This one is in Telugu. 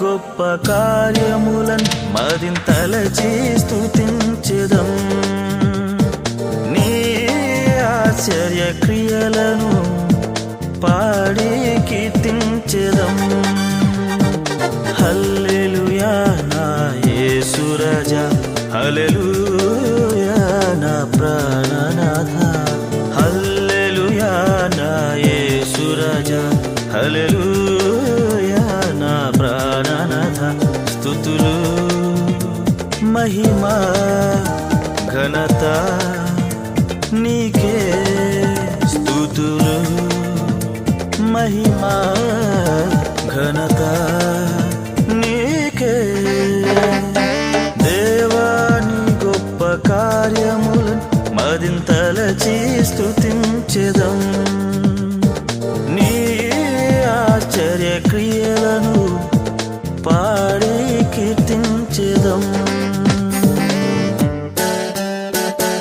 గొప్ప కార్యములన్ మదింతలచి స్తుతించెదం నీ ఆశ్చర్య క్రియలను పాడి కీర్తించెదం హల్లెలుయా నా యేసు రాజా హల్లెలూయా. మహిమా ఘనత నీకే. స్థుతులు మహిమా ఘనత నీకే. దేవాని గొప్ప కార్యములు మదింతలచి స్తుతించెదం. నీ ఆశ్చర్య క్రియలను పాడి కీర్తించెదం.